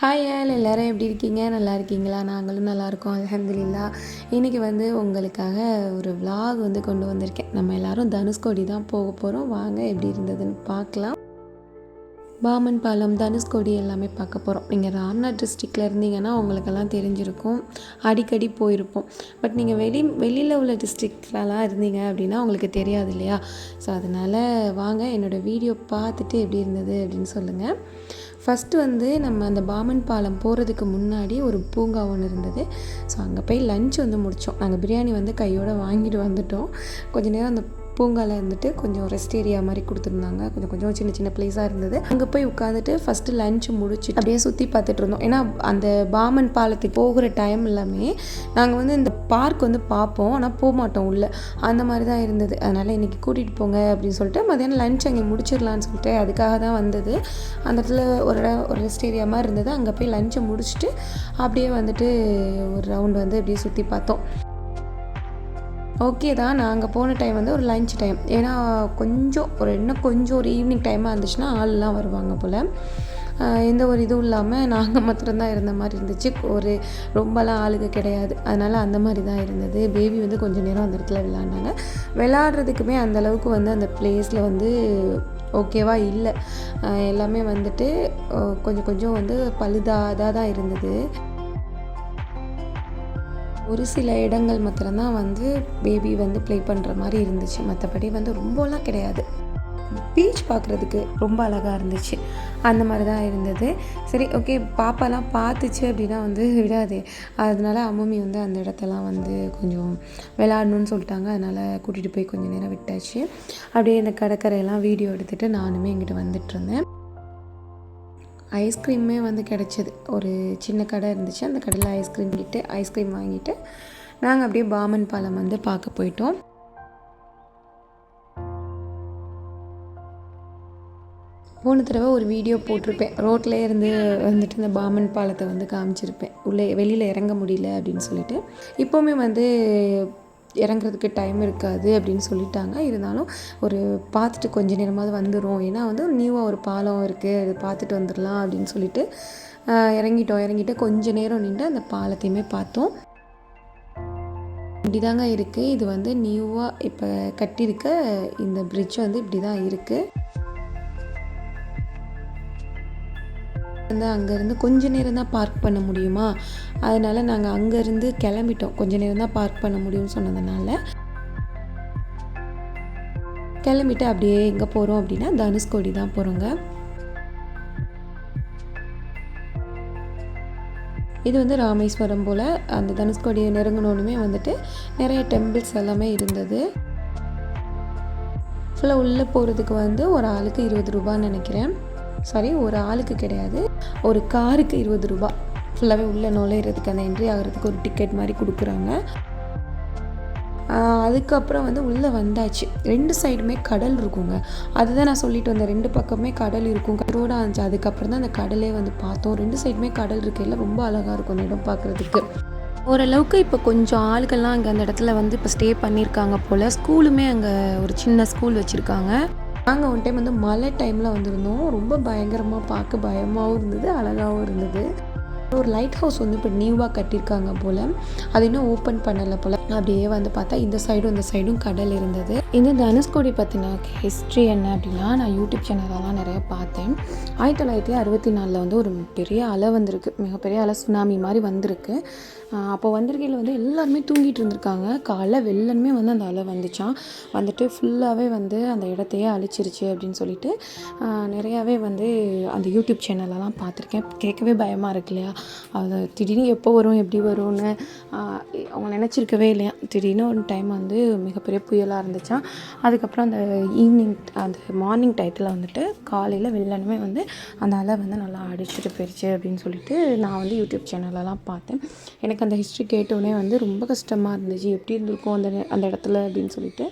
Hi ஏல் எல்லோரும் எப்படி இருக்கீங்க? நல்லா இருக்கீங்களா? நாங்களும் நல்லாயிருக்கோம் அலமதுல்லா இன்றைக்கி வந்து உங்களுக்காக ஒரு விலாக் வந்து கொண்டு வந்திருக்கேன். நம்ம எல்லாரும் தனுஷ்கோடி தான் போக போகிறோம் வாங்க எப்படி இருந்ததுன்னு பார்க்கலாம். பாமன் பாலம் தனுஷ்கோடி எல்லாமே பார்க்க போகிறோம் நீங்கள் ராம்நாத் டிஸ்ட்ரிக்டில் இருந்தீங்கன்னா உங்களுக்கெல்லாம் தெரிஞ்சிருக்கும். அடிக்கடி போயிருப்போம். பட் நீங்கள் வெளி வெளியில் உள்ள டிஸ்ட்ரிக்ட்லலாம் இருந்தீங்க அப்படின்னா உங்களுக்கு தெரியாது இல்லையா? ஸோ அதனால் வாங்க என்னோடய வீடியோ பார்த்துட்டு எப்படி இருந்தது அப்படின்னு சொல்லுங்கள் ஃபஸ்ட்டு வந்து நம்ம அந்த பாமன் பாலம் போகிறதுக்கு முன்னாடி ஒரு பூங்கா ஒன்று இருந்தது. ஸோ அங்கே போய் லஞ்ச் வந்து முடித்தோம் நாங்கள் பிரியாணி வந்து கையோடு வாங்கிட்டு வந்துட்டோம். கொஞ்ச நேரம் அந்த பூங்காவில் இருந்துட்டு கொஞ்சம் ரெஸ்ட் ஏரியா மாதிரி கொடுத்துருந்தாங்க. கொஞ்சம் கொஞ்சம் சின்ன சின்ன பிளேஸாக இருந்தது. அங்கே போய் உட்காந்துட்டு ஃபஸ்ட்டு லஞ்ச் முடிச்சு அப்படியே சுற்றி பார்த்துட்டு இருந்தோம். ஏன்னா அந்த பாமன் பாலத்துக்கு போகிற டைம் எல்லாமே நாங்கள் வந்து இந்த பார்க் வந்து பார்ப்போம். ஆனால் போக மாட்டோம் உள்ளே. அந்த மாதிரி தான் இருந்தது. அதனால் இன்றைக்கி கூட்டிகிட்டு போங்க அப்படின்னு சொல்லிட்டு மதியானம் லஞ்ச் அங்கே முடிச்சிடலான்னு சொல்லிட்டு அதுக்காக தான் வந்தது. அந்த இடத்துல ஒரு இடம் ஒரு ரெஸ்ட் ஏரியா மாதிரி இருந்தது. அங்கே போய் லஞ்சை முடிச்சுட்டு அப்படியே வந்துட்டு ஒரு ரவுண்ட் வந்து அப்படியே சுற்றி பார்த்தோம். ஓகே தான் நாங்கள் போன டைம் வந்து ஒரு லஞ்ச் டைம் ஏன்னா கொஞ்சம் ஒரு இன்னும் கொஞ்சம் ஒரு ஈவினிங் டைமாக இருந்துச்சுன்னா ஆள்லாம் வருவாங்க போல். எந்த ஒரு இதுவும் இல்லாமல் நாங்கள் மாத்திரம்தான் இருந்த மாதிரி இருந்துச்சு. ஒரு ரொம்பலாம் ஆளுங்க கிடையாது. அதனால் அந்த மாதிரி தான் இருந்தது. பேபி வந்து கொஞ்சம் நேரம் அந்த இடத்துல விளாண்டாங்க விளாட்றதுக்குமே அந்த அளவுக்கு வந்து அந்த பிளேஸில் வந்து ஓகேவா இல்லை. எல்லாமே வந்துட்டு கொஞ்சம் கொஞ்சம் வந்து பழுதாதாக தான் இருந்தது. ஒரு சில இடங்கள் மாத்திரம்தான் வந்து பேபி வந்து ப்ளே பண்ணுற மாதிரி இருந்துச்சு. மற்றபடி வந்து ரொம்பலாம் கிடையாது. பீச் பார்க்குறதுக்கு ரொம்ப அழகாக இருந்துச்சு. அந்த மாதிரி தான் இருந்தது. சரி ஓகே பாப்பாலாம் பார்த்துச்சு அப்படின்னா வந்து விடாது. அதனால அம்மம்மி வந்து அந்த இடத்தெல்லாம் வந்து கொஞ்சம் விளாடணும்னு சொல்லிட்டாங்க. அதனால் கூட்டிகிட்டு போய் கொஞ்சம் நேரம் விட்டாச்சு. அப்படியே இந்த கடற்கரையெல்லாம் வீடியோ எடுத்துகிட்டு நானுமே இங்கிட்டு வந்துட்டு இருந்தேன். ஐஸ்கிரீமே வந்து கிடச்சிது. ஒரு சின்ன கடை இருந்துச்சு. அந்த கடையில் ஐஸ்கிரீம் கிட்டு ஐஸ்கிரீம் வாங்கிட்டு நாங்கள் அப்படியே பாமன் பாலம் வந்து பார்க்க போயிட்டோம். போன தடவை ஒரு வீடியோ போட்டிருப்பேன். ரோட்லேயே இருந்து வந்துட்டு இந்த பாமன் பாலத்தை வந்து காமிச்சிருப்பேன். உள்ளே வெளியில் இறங்க முடியல அப்படின்னு சொல்லிட்டு. இப்போவுமே வந்து இறங்குறதுக்கு டைம் இருக்காது அப்படின்னு சொல்லிட்டாங்க. இருந்தாலும் ஒரு பார்த்துட்டு கொஞ்ச நேரமாவது வந்துடும் ஏன்னா வந்து நியூவாக ஒரு பாலம் இருக்குது அது பார்த்துட்டு வந்துடலாம் அப்படின்னு சொல்லிட்டு இறங்கிட்டோம். இறங்கிட்டு கொஞ்ச நேரம் நின்று அந்த பாலத்தையுமே பார்த்தோம். இப்படி தாங்க இருக்குது இது வந்து நியூவாக இப்போ கட்டியிருக்க இந்த பிரிட்ஜ் வந்து இப்படி தான் இருக்குது வந்து அங்கேருந்து கொஞ்ச நேரம் தான் பார்க் பண்ண முடியுமா? அதனால் நாங்கள் அங்கேருந்து கிளம்பிட்டோம். கொஞ்ச நேரம் தான் பார்க் பண்ண முடியும்னு சொன்னதுனால. கிளம்பிட்டு அப்படியே எங்கே போகிறோம் அப்படின்னா தனுஷ்கோடி தான் போகிறோங்க இது வந்து ராமேஸ்வரம் போல் அந்த தனுஷ்கோடியை நெருங்கணுன்னுமே வந்துட்டு நிறைய டெம்பிள்ஸ் எல்லாமே இருந்தது. ஃபுல்லாக உள்ளே போகிறதுக்கு வந்து ஒரு ஆளுக்கு இருபது ரூபான்னு நினைக்கிறேன். சாரி ஒரு ஆளுக்கு கிடையாது. ஒரு காருக்கு இருபது ரூபா. ஃபுல்லாகவே உள்ளே நுழையிறதுக்கு அந்த என்ட்ரி ஆகிறதுக்கு ஒரு டிக்கெட் மாதிரி கொடுக்குறாங்க. அதுக்கப்புறம் வந்து உள்ளே வந்தாச்சு. ரெண்டு சைடுமே கடல் இருக்குங்க. அதுதான் நான் சொல்லிட்டு வந்தேன். ரெண்டு பக்கமே கடல் இருக்கும். ரோடாக இருந்துச்சு. அதுக்கப்புறம் தான் அந்த கடலே வந்து பார்த்தோம். ரெண்டு சைடுமே கடல் இருக்கையில் ரொம்ப அழகாக இருக்கும் அந்த இடம் பார்க்குறதுக்கு. ஓரளவுக்கு இப்போ கொஞ்சம் ஆளுகள்லாம் அங்கே அந்த இடத்துல வந்து இப்போ ஸ்டே பண்ணியிருக்காங்க போல். ஸ்கூலுமே அங்கே ஒரு சின்ன ஸ்கூல் வச்சுருக்காங்க. நாங்கள் ஒன் டைம் வந்து மழை டைமில் வந்திருந்தோம். ரொம்ப பயங்கரமாக பார்க்க பயமாகவும் இருந்தது அழகாகவும் இருந்தது. ஒரு லைட் ஹவுஸ் வந்து இப்போ நியூவாக கட்டியிருக்காங்க போல். அது இன்னும் ஓப்பன் பண்ணலை போல். அப்படியே வந்து பார்த்தா இந்த சைடும் இந்த சைடும் கடல் இருந்தது. இந்த தனுஷ்கோடி பற்றின ஹிஸ்ட்ரி என்ன அப்படின்னா நான் யூடியூப் சேனலெல்லாம் நிறைய பார்த்தேன். ஆயிரத்தி தொள்ளாயிரத்தி அறுபத்தி நாலில் வந்து ஒரு பெரிய அலை வந்திருக்கு. மிகப்பெரிய அலை சுனாமி மாதிரி வந்திருக்கு. அப்போ வந்திருக்கையில் வந்து எல்லாருமே தூங்கிட்டு இருந்திருக்காங்க. காலை வெள்ளனுமே வந்து அந்த அலை வந்துச்சான் வந்துட்டு ஃபுல்லாகவே வந்து அந்த இடத்தையே அழிச்சிருச்சு அப்படின்னு சொல்லிட்டு நிறையாவே வந்து அந்த யூடியூப் சேனலெல்லாம் பார்த்துருக்கேன். கேட்கவே பயமாக இருக்கு இல்லையா? அது திடீர்னு எப்போ வரும் எப்படி வரும்னு அவங்க நினச்சிருக்கவே இல்லையா? திடீர்னு ஒரு டைம் வந்து மிகப்பெரிய புயலாக இருந்துச்சான் அதுக்கப்புறம் அந்த ஈவினிங் அந்த மார்னிங் டயத்தில் வந்துட்டு காலையில் வெள்ளனுமே வந்து அந்த அலை வந்து நல்லா அடிச்சுட்டு போயிடுச்சு அப்படின்னு சொல்லிட்டு நான் வந்து யூடியூப் சேனலெல்லாம் பார்த்தேன். எனக்கு அந்த ஹிஸ்ட்ரி கேட்டோடனே வந்து ரொம்ப கஷ்டமாக இருந்துச்சு. எப்படி இருந்திருக்கும் அந்த அந்த இடத்துல அப்படின்னு சொல்லிட்டு.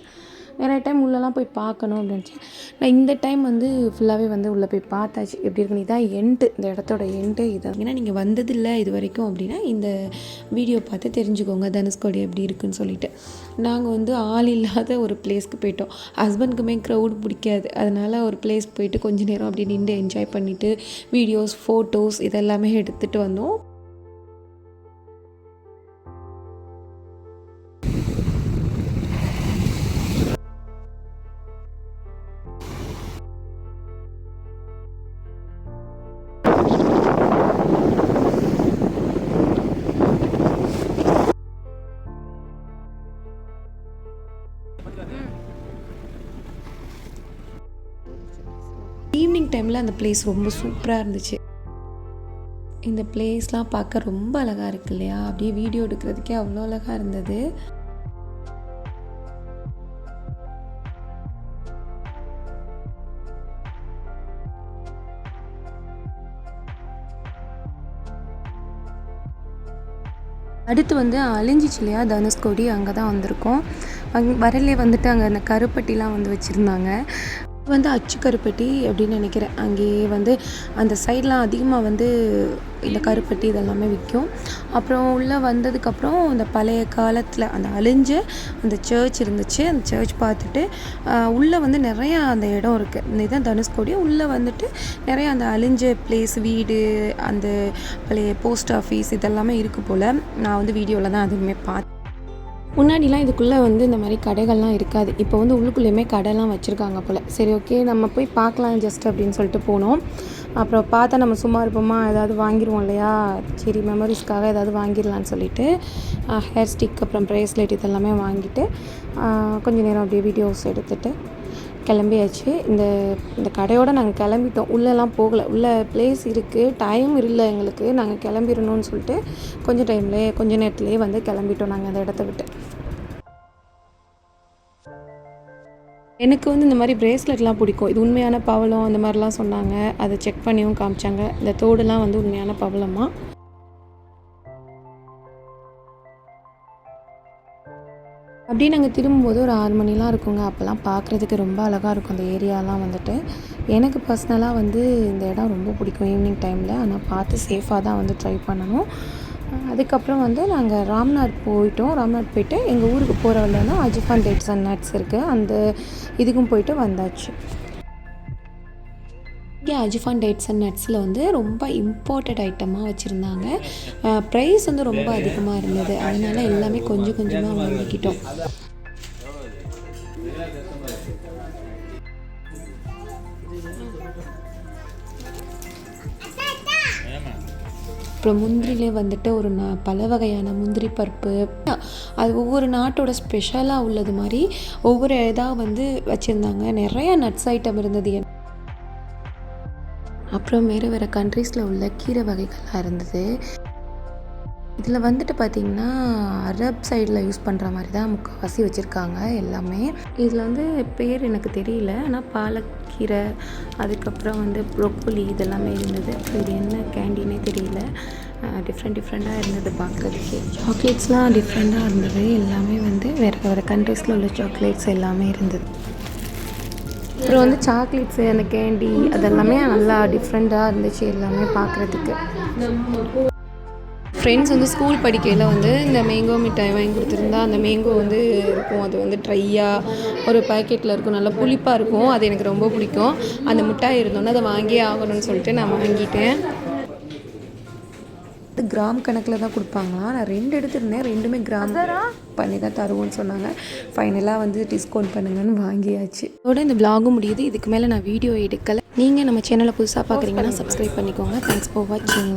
நிறைய டைம் உள்ளெல்லாம் போய் பார்க்கணும் அப்படின்னு நான் இந்த டைம் வந்து ஃபுல்லாகவே வந்து உள்ளே போய் பார்த்தாச்சு. எப்படி இருக்குன்னு இதான் எண்டு இந்த இடத்தோட எண்டு இதான் ஏன்னா நீங்கள் வந்ததில்லை இது வரைக்கும் அப்படின்னா இந்த வீடியோ பார்த்து தெரிஞ்சுக்கோங்க தனுஷ்கோடி எப்படி இருக்குன்னு சொல்லிட்டு. நாங்கள் வந்து ஆள் இல்லாத ஒரு பிளேஸ்க்கு போயிட்டோம். ஹஸ்பண்டுக்குமே க்ரௌட் பிடிக்காது. அதனால் ஒரு பிளேஸ் போயிட்டு கொஞ்ச நேரம் அப்படி நின்று என்ஜாய் பண்ணிவிட்டு வீடியோஸ் ஃபோட்டோஸ் இதெல்லாமே எடுத்துகிட்டு வந்தோம். ஈவினிங் டைமில் அந்த பிளேஸ் ரொம்ப சூப்பராக இருந்துச்சு. இந்த பிளேஸ்லாம் பார்க்க ரொம்ப அழகாக இருக்கு இல்லையா? அப்படியே வீடியோ எடுக்கிறதுக்கே அவ்வளோ அழகாக இருந்தது. அடுத்து வந்து அழிஞ்சிச்சு இல்லையா? தனுஷ்கோடி அங்கே தான் வந்திருக்கோம். அங் வரலே வந்துட்டு அங்கே அந்த கருப்பட்டிலாம் வந்து வச்சுருந்தாங்க. வந்து அச்சு கருப்பட்டி அப்படின்னு நினைக்கிறேன். அங்கேயே வந்து அந்த சைட்லாம் அதிகமாக வந்து இந்த கருப்பட்டி இதெல்லாமே விற்கும் அப்புறம் உள்ளே வந்ததுக்கப்புறம் இந்த பழைய காலத்தில் அந்த அழிஞ்ச அந்த சர்ச் இருந்துச்சு. அந்த சர்ச் பார்த்துட்டு உள்ளே வந்து நிறையா அந்த இடம் இருக்குது இதுதான் தனுஷ்கோடி உள்ளே வந்துட்டு நிறையா அந்த அழிஞ்ச பிளேஸ் வீடு அந்த பழைய போஸ்ட் ஆஃபீஸ் இதெல்லாமே இருக்குது போல். நான் வந்து வீடியோவில் தான் அதுவுமே பார்த்தேன் முன்னாடிலாம் இதுக்குள்ளே வந்து இந்த மாதிரி கடைகள்லாம் இருக்காது. இப்போ வந்து உள்ளுக்குள்ளேயுமே கடைலாம் வச்சுருக்காங்க போல். சரி ஓகே நம்ம போய் பார்க்கலாம் ஜஸ்ட் அப்படின்னு சொல்லிட்டு போனோம். அப்புறம் பார்த்தா நம்ம சும்மா இருப்போமா? ஏதாவது வாங்கிடுவோம் இல்லையா? சரி மெமரிஸ்க்காக ஏதாவது வாங்கிடலான்னு சொல்லிட்டு ஹேர் ஸ்டிக் அப்புறம் ப்ரேஸ்லெட் இதெல்லாமே வாங்கிட்டு கொஞ்சம் நேரம் அப்படியே வீடியோஸ் எடுத்துகிட்டு கிளம்பியாச்சு. இந்த இந்த கடையோடு நாங்கள் கிளம்பிட்டோம். உள்ளெல்லாம் போகலை. உள்ளே பிளேஸ் இருக்குது டைம் இல்லை எங்களுக்கு. நாங்கள் கிளம்பிடணும்னு சொல்லிட்டு கொஞ்சம் டைம்லேயே கொஞ்ச நேரத்துலேயே வந்து கிளம்பிட்டோம் நாங்கள் அந்த இடத்த விட்டு. எனக்கு வந்து இந்த மாதிரி பிரேஸ்லெட்லாம் பிடிக்கும். இது உண்மையான பவளம் அந்த மாதிரிலாம் சொன்னாங்க. அதை செக் பண்ணியும் காமிச்சாங்க. இந்த தோடுலாம் வந்து உண்மையான பவளமாக அப்படியே நாங்கள் திரும்பும்போது ஒரு ஆறு மணிலாம் இருக்குங்க. அப்போல்லாம் பார்க்குறதுக்கு ரொம்ப அழகாக இருக்கும். அந்த ஏரியாலாம் வந்துட்டு. எனக்கு பர்சனலாக வந்து இந்த இடம் ரொம்ப பிடிக்கும் ஈவினிங் டைமில் ஆனால் பார்த்து சேஃபாக தான் வந்து ட்ரை பண்ணணும். அதுக்கப்புறம் வந்து நாங்கள் ராம்நாத் போயிட்டோம். ராம்நாத் போயிட்டு எங்கள் ஊருக்கு போகிற வழியில் அஜிஃபான் டேட்ஸ் அண்ட் நட்ஸ் இருக்குது அந்த இதுக்கும் போயிட்டு வந்தாச்சு. அஜிஃபான் டேட்ஸ் அண்ட் நட்ஸில் வந்து ரொம்ப இம்பார்ட்டட் ஐட்டமாக வச்சுருந்தாங்க. ப்ரைஸ் வந்து ரொம்ப அதிகமாக இருந்தது. அதனால எல்லாமே கொஞ்சம் கொஞ்சமாக வாங்கிக்கிட்டோம். அப்புறம் முந்திரிலே வந்துட்டு ஒரு ந பல வகையான முந்திரி பருப்பு. அது ஒவ்வொரு நாட்டோட ஸ்பெஷலாக உள்ளது மாதிரி ஒவ்வொரு இதாக வந்து வச்சுருந்தாங்க. நிறைய நட்ஸ் ஐட்டம் இருந்தது. அப்புறம் வேறு வேறு கண்ட்ரீஸில் உள்ள கீரை வகைகள்லாம் இருந்தது. இதில் வந்துட்டு பார்த்திங்கன்னா அரப் சைடில் யூஸ் பண்ணுற மாதிரி தான் முக்கால்வாசி வச்சுருக்காங்க எல்லாமே. இதில் வந்து பேர் எனக்கு தெரியல. ஆனால் பாலக்கீரை அதுக்கப்புறம் வந்து ப்ரொக்கோலி இதெல்லாமே இருந்தது. அப்புறம் இது என்ன கேண்டீனே தெரியல. டிஃப்ரெண்ட் டிஃப்ரெண்ட்டாக இருந்தது பார்க்குறதுக்கே. சாக்லேட்ஸ்லாம் டிஃப்ரெண்ட்டாக இருந்தது. எல்லாமே வந்து வேறு வேறு கண்ட்ரீஸில் உள்ள சாக்லேட்ஸ் எல்லாமே இருந்தது. அப்புறம் வந்து சாக்லேட்ஸு அந்த கேண்டி அதெல்லாமே நல்லா டிஃப்ரெண்ட்டாக இருந்துச்சு எல்லாமே பார்க்குறதுக்கு ஃப்ரெண்ட்ஸ் வந்து ஸ்கூல் படிக்கையில் வந்து இந்த மேங்கோ மிட்டாய் வாங்கி கொடுத்துருந்தா அந்த மேங்கோ வந்து இருக்கும். அது வந்து ட்ரையாக ஒரு பேக்கெட்டில் இருக்கும். நல்லா புளிப்பாக இருக்கும். அது எனக்கு ரொம்ப பிடிக்கும். அந்த மிட்டாய் இருந்தோன்னே அதை வாங்கியே ஆகணும்னு சொல்லிட்டு நான் வாங்கிட்டேன். கிராம் கணக்கில் தான் கொடுப்பாங்களா நான் ரெண்டு எடுத்திருந்தேன். ரெண்டுமே கிராம் பண்ணி தான் தருவோம்னு சொன்னாங்க. ஃபைனலாக வந்து டிஸ்கவுண்ட் பண்ணுங்கன்னு வாங்கியாச்சு. அதோட இந்த விலாகும் முடியுது. இதுக்கு மேலே நான் வீடியோ எடுக்கலை. நீங்கள் நம்ம சேனலை புதுசாக பார்க்குறீங்கன்னா சப்ஸ்கிரைப் பண்ணிக்கோங்க. தேங்க்ஸ் ஃபார் வாட்சிங்